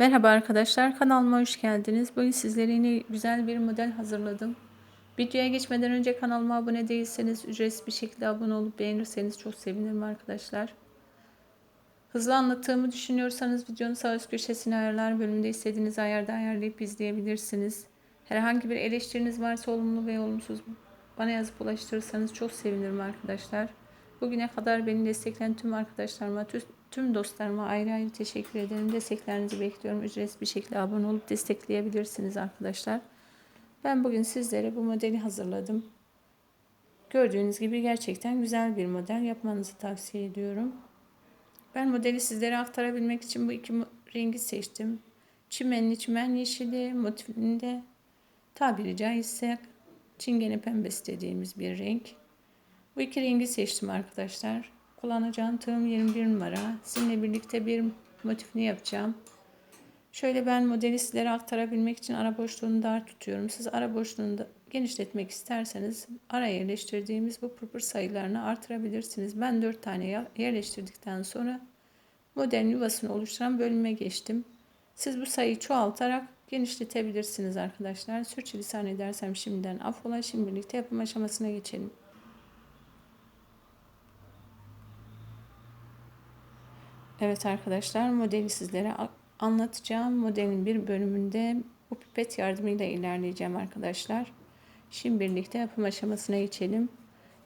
Merhaba arkadaşlar kanalıma hoş geldiniz. Bugün sizlere yine güzel bir model hazırladım. Videoya geçmeden önce kanalıma abone değilseniz ücretsiz bir şekilde abone olup beğenirseniz çok sevinirim arkadaşlar. Hızlı anlattığımı düşünüyorsanız videonun sağ üst köşesine ayarlar bölümünde istediğiniz ayarda ayarlayıp izleyebilirsiniz. Herhangi bir eleştiriniz varsa olumlu ve olumsuz bana yazıp ulaştırırsanız çok sevinirim arkadaşlar. Bugüne kadar beni destekleyen tüm arkadaşlarıma, tüm dostlarıma ayrı ayrı teşekkür ederim. Desteklerinizi bekliyorum. Ücretsiz bir şekilde abone olup destekleyebilirsiniz arkadaşlar. Ben bugün sizlere bu modeli hazırladım. Gördüğünüz gibi gerçekten güzel bir model yapmanızı tavsiye ediyorum. Ben modeli sizlere aktarabilmek için bu iki rengi seçtim. Çimenli çimen yeşili motifinde tabiri caizse çingene pembesi dediğimiz bir renk. Bu iki rengi seçtim arkadaşlar. Kullanacağım tığım 21 numara. Sizinle birlikte bir motifini yapacağım. Şöyle ben modeli sizlere aktarabilmek için ara boşluğunu dar tutuyorum. Siz ara boşluğunu da genişletmek isterseniz ara yerleştirdiğimiz bu pırpır sayılarını artırabilirsiniz. Ben 4 tane yerleştirdikten sonra modelin yuvasını oluşturan bölüme geçtim. Siz bu sayıyı çoğaltarak genişletebilirsiniz arkadaşlar. Sürçülisan edersem şimdiden affola. Şimdi birlikte yapım aşamasına geçelim. Evet arkadaşlar modeli sizlere anlatacağım. Modelin bir bölümünde bu pipet yardımıyla ilerleyeceğim arkadaşlar. Şimdi birlikte yapım aşamasına geçelim.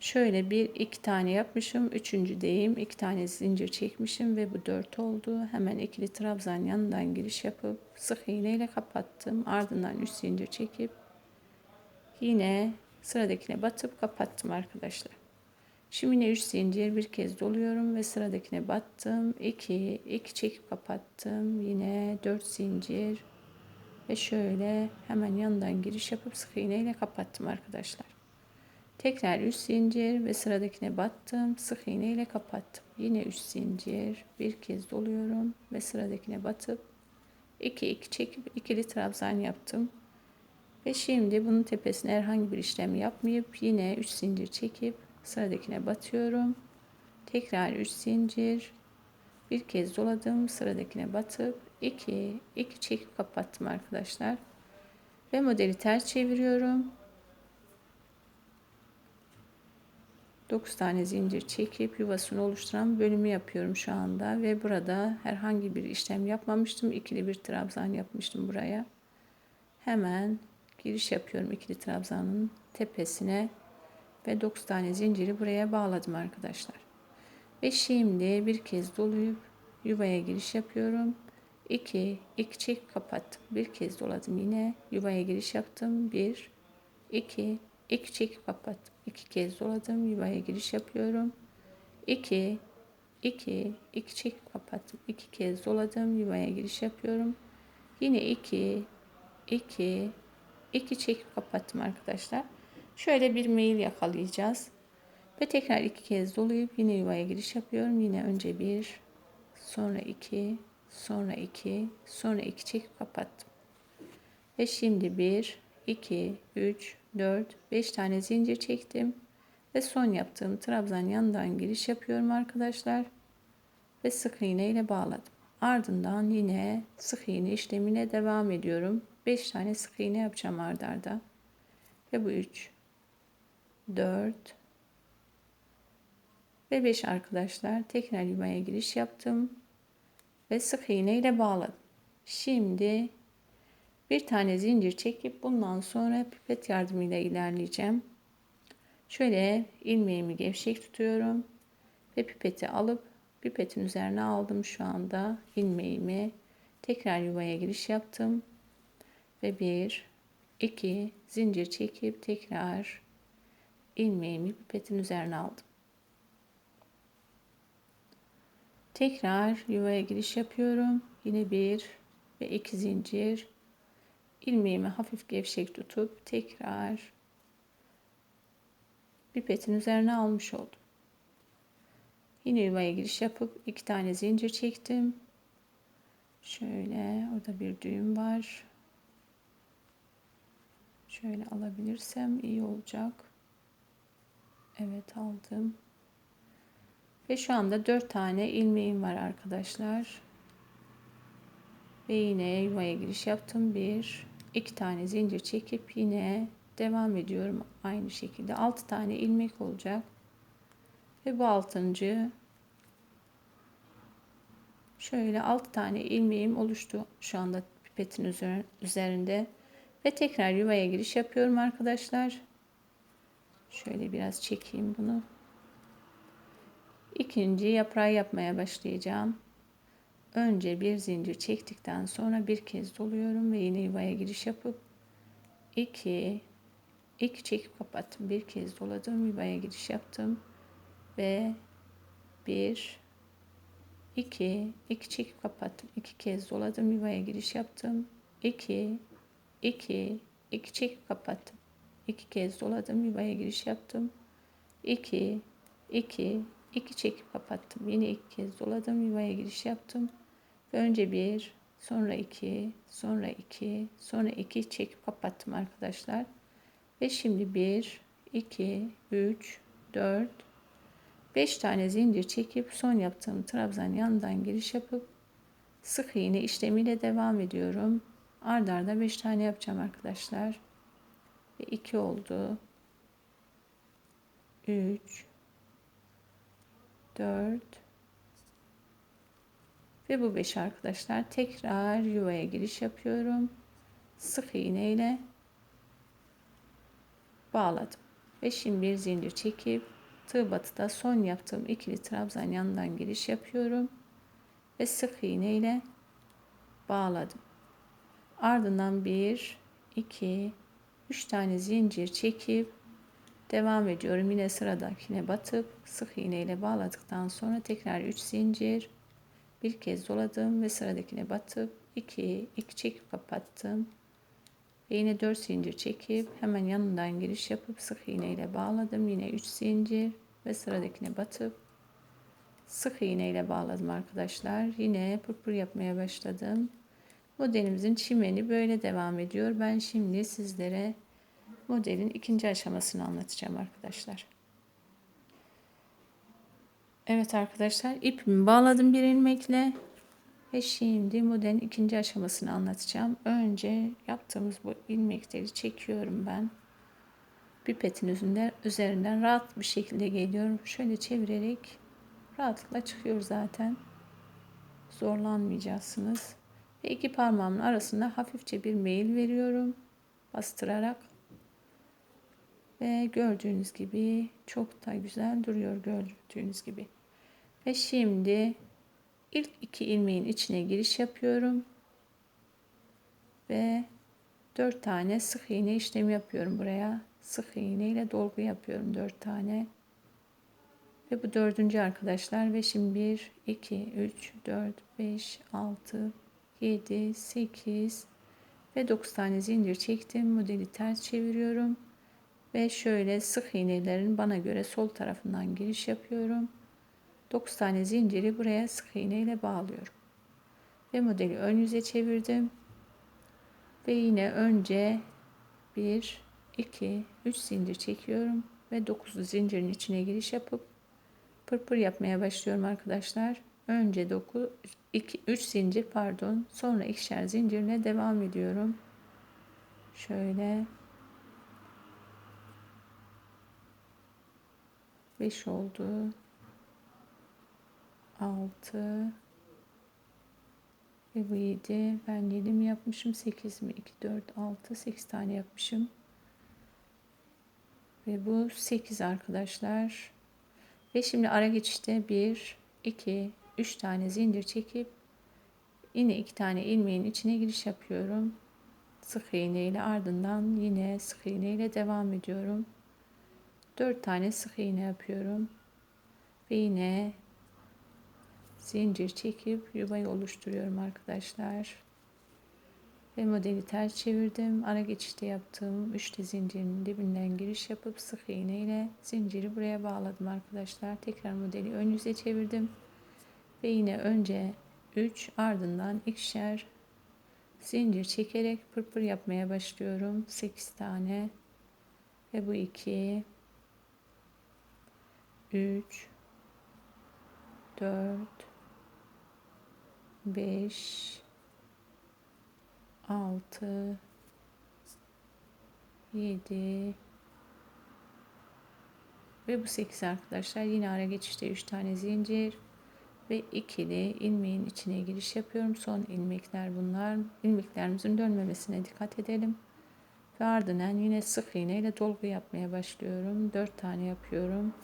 Şöyle bir iki tane yapmışım. Üçüncü deyim. iki tane zincir çekmişim ve bu dört oldu. Hemen ikili trabzan yanından giriş yapıp sık iğne ile kapattım. Ardından üç zincir çekip yine sıradakine batıp kapattım arkadaşlar. Şimdi yine 3 zincir bir kez doluyorum ve sıradakine battım. 2, 2 çekip kapattım. Yine 4 zincir ve şöyle hemen yandan giriş yapıp sık iğne ile kapattım arkadaşlar. Tekrar 3 zincir ve sıradakine battım. Sık iğne ile kapattım. Yine 3 zincir bir kez doluyorum ve sıradakine batıp 2 2 çekip ikili trabzan yaptım. Ve şimdi bunun tepesine herhangi bir işlem yapmayıp yine 3 zincir çekip sıradakine batıyorum. Tekrar 3 zincir. Bir kez doladım. Sıradakine batıp 2 2 çekip kapattım arkadaşlar. Ve modeli ters çeviriyorum. 9 tane zincir çekip yuvasını oluşturan bölümü yapıyorum şu anda ve burada herhangi bir işlem yapmamıştım. İkili bir trabzan yapmıştım buraya. Hemen giriş yapıyorum ikili trabzanın tepesine ve 9 tane zinciri buraya bağladım arkadaşlar. Ve şimdi bir kez doluyup yuvaya giriş yapıyorum. 2 2 çek kapattım. Bir kez doladım yine yuvaya giriş yaptım. 1 2 2 çek kapattım. 2 kez doladım yuvaya giriş yapıyorum. 2 2 2 çek kapattım. 2 kez doladım yuvaya giriş yapıyorum. Yine 2 2 2 çek kapattım arkadaşlar. Şöyle bir mail yakalayacağız. Ve tekrar iki kez dolayıp yine yuvaya giriş yapıyorum. Yine önce bir, sonra iki, sonra iki, sonra iki çekip kapattım. Ve şimdi bir, iki, üç, dört, beş tane zincir çektim. Ve son yaptığım trabzan yanından giriş yapıyorum arkadaşlar. Ve sık iğne ile bağladım. Ardından yine sık iğne işlemine devam ediyorum. 5 tane sık iğne yapacağım ardarda. Ve bu 3 4 ve 5 arkadaşlar tekrar yuvaya giriş yaptım ve sık iğne ile bağladım. Şimdi bir tane zincir çekip bundan sonra pipet yardımıyla ilerleyeceğim. Şöyle ilmeğimi gevşek tutuyorum ve pipeti alıp pipetin üzerine aldım şu anda ilmeğimi. Tekrar yuvaya giriş yaptım ve bir, iki zincir çekip tekrar ilmeğimi pipetin üzerine aldım. Tekrar yuvaya giriş yapıyorum. Yine bir ve iki zincir. ilmeğimi hafif gevşek tutup tekrar pipetin üzerine almış oldum. Yine yuvaya giriş yapıp iki tane zincir çektim. Şöyle orada bir düğüm var. Şöyle alabilirsem iyi olacak. Evet aldım. Ve şu anda 4 tane ilmeğim var arkadaşlar. ve yine yuvaya giriş yaptım. Bir, iki tane zincir çekip yine devam ediyorum aynı şekilde. Altı tane ilmek olacak. Ve bu altıncı şöyle altı tane ilmeğim oluştu şu anda pipetin üzerinde. Ve tekrar yuvaya giriş yapıyorum arkadaşlar. Şöyle biraz çekeyim bunu. İkinci yaprağı yapmaya başlayacağım. Önce bir zincir çektikten sonra bir kez doluyorum ve yine yuvaya giriş yapıp 2 2 çekip kapattım. Bir kez doladım, yuvaya giriş yaptım ve 1 2 2 çekip kapattım. 2 kez doladım, yuvaya giriş yaptım. 2 2 2 çekip kapattım. 2 kez doladım, yuvaya giriş yaptım. 2 2 2 çekip kapattım. Yine 2 kez doladım, yuvaya giriş yaptım. Önce bir, sonra iki, sonra iki, sonra iki çekip kapattım arkadaşlar. Ve şimdi bir, iki, üç, dört, beş tane zincir çekip son yaptığım trabzan yanından giriş yapıp sık iğne işlemiyle devam ediyorum. Ard arda 5 tane yapacağım arkadaşlar. Ve 2 oldu. 3 4 ve bu 5 arkadaşlar tekrar yuvaya giriş yapıyorum. Sık iğne ile bağladım. Ve şimdi bir zincir çekip tığ batıda son yaptığım ikili trabzan yanından giriş yapıyorum. Ve sık iğne ile bağladım. Ardından 1, 2, 3 tane zincir çekip devam ediyorum. Yine sıradakine batıp sık iğne ile bağladıktan sonra tekrar 3 zincir bir kez doladım ve sıradakine batıp 2 2 çekip kapattım. Ve yine 4 zincir çekip hemen yanından giriş yapıp sık iğne ile bağladım. Yine 3 zincir ve sıradakine batıp sık iğne ile bağladım arkadaşlar. Yine pırpır yapmaya başladım. Modelimizin çimeni böyle devam ediyor. Ben şimdi sizlere modelin ikinci aşamasını anlatacağım arkadaşlar. Evet arkadaşlar ipimi bağladım bir ilmekle ve şimdi modelin ikinci aşamasını anlatacağım. Önce yaptığımız bu ilmekleri çekiyorum ben. Pipetin üzerinden, üzerinden rahat bir şekilde geliyorum. Şöyle çevirerek rahatlıkla çıkıyor zaten. Zorlanmayacaksınız. Ve iki parmağımın arasında hafifçe bir meyil veriyorum. Bastırarak. Ve gördüğünüz gibi çok da güzel duruyor gördüğünüz gibi. Ve şimdi ilk iki ilmeğin içine giriş yapıyorum. Ve dört tane sık iğne işlemi yapıyorum buraya. Sık iğne ile dolgu yapıyorum dört tane. Ve bu dördüncü arkadaşlar. Ve şimdi 1, 2, 3, 4, 5, 6, 7, 8 ve 9 tane zincir çektim. Modeli ters çeviriyorum. Ve şöyle sık iğnelerin bana göre sol tarafından giriş yapıyorum. 9 tane zinciri buraya sık iğne ile bağlıyorum. Ve modeli ön yüze çevirdim. Ve yine önce 1, 2, 3 zincir çekiyorum. Ve 9 zincirin içine giriş yapıp pırpır yapmaya başlıyorum arkadaşlar. Önce 9, 2, 3 zincir pardon. Sonra ikişer zincirle devam ediyorum. Şöyle. 5 oldu. 6 ve bu 7 ben 7 mi yapmışım. 8 mi? 2 4 6 8 tane yapmışım. Ve bu 8 arkadaşlar. Ve şimdi ara geçişte 1 2 3 tane zincir çekip yine 2 tane ilmeğin içine giriş yapıyorum sık iğne ile ardından yine sık iğne ile devam ediyorum 4 tane sık iğne yapıyorum ve yine zincir çekip yuvayı oluşturuyorum arkadaşlar. Ve modeli ters çevirdim. Ara geçişte yaptığım üçlü zincirin dibinden giriş yapıp sık iğne ile zinciri buraya bağladım arkadaşlar. Tekrar modeli ön yüze çevirdim. Ve yine önce 3 ardından ikişer zincir çekerek pırpır yapmaya başlıyorum. 8 tane. Ve bu 2 3 4 5 6 7 ve bu 8 arkadaşlar yine ara geçişte 3 tane zincir ve ikili ilmeğin içine giriş yapıyorum. Son ilmekler bunlar. İlmeklerimizin dönmemesine dikkat edelim. Ve ardından yine sık iğne ile dolgu yapmaya başlıyorum. 4 tane yapıyorum.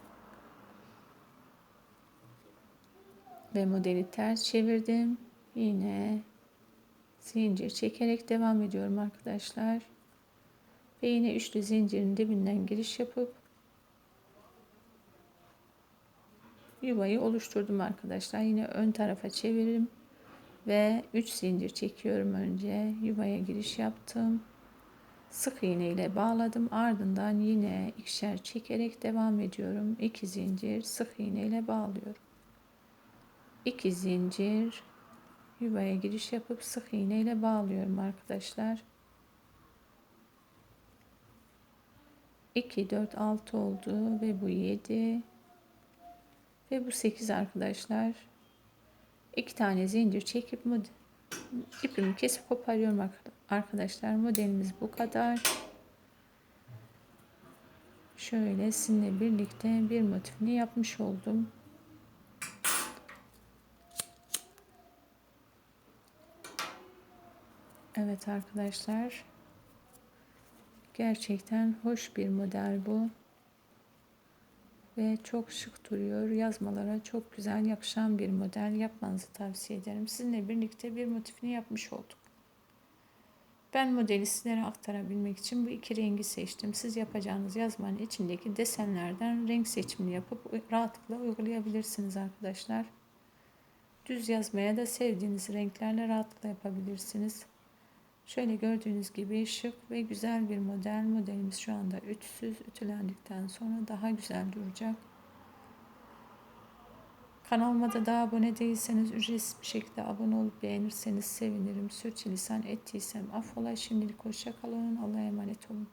Ve modeli ters çevirdim. Yine zincir çekerek devam ediyorum arkadaşlar. Ve yine üçlü zincirin dibinden giriş yapıp yuvayı oluşturdum arkadaşlar. Yine ön tarafa çeviririm ve 3 zincir çekiyorum önce. Yuvaya giriş yaptım. Sık iğne ile bağladım. Ardından yine ikişer çekerek devam ediyorum. 2 zincir sık iğne ile bağlıyorum. 2 zincir yuvaya giriş yapıp sık iğne ile bağlıyorum arkadaşlar. 2 4 6 oldu ve bu 7 ve bu 8 arkadaşlar. 2 tane zincir çekip ipimi kesip koparıyorum arkadaşlar. Modelimiz bu kadar. Şöyle sizinle birlikte bir motifini yapmış oldum. Evet arkadaşlar. Gerçekten hoş bir model bu. Ve çok şık duruyor. Yazmalara çok güzel yakışan bir model yapmanızı tavsiye ederim. Sizinle birlikte bir motifini yapmış olduk. Ben modeli sizlere aktarabilmek için bu iki rengi seçtim. Siz yapacağınız yazmanın içindeki desenlerden renk seçimini yapıp rahatlıkla uygulayabilirsiniz arkadaşlar. Düz yazmaya da sevdiğiniz renklerle rahatlıkla yapabilirsiniz. Şöyle gördüğünüz gibi şık ve güzel bir model. Modelimiz şu anda ütüsüz. Ütülendikten sonra daha güzel duracak. Kanalıma da daha abone değilseniz ücretsiz bir şekilde abone olup beğenirseniz sevinirim. Sürçülisan ettiysem affola. Şimdilik hoşça kalın. Allah'a emanet olun.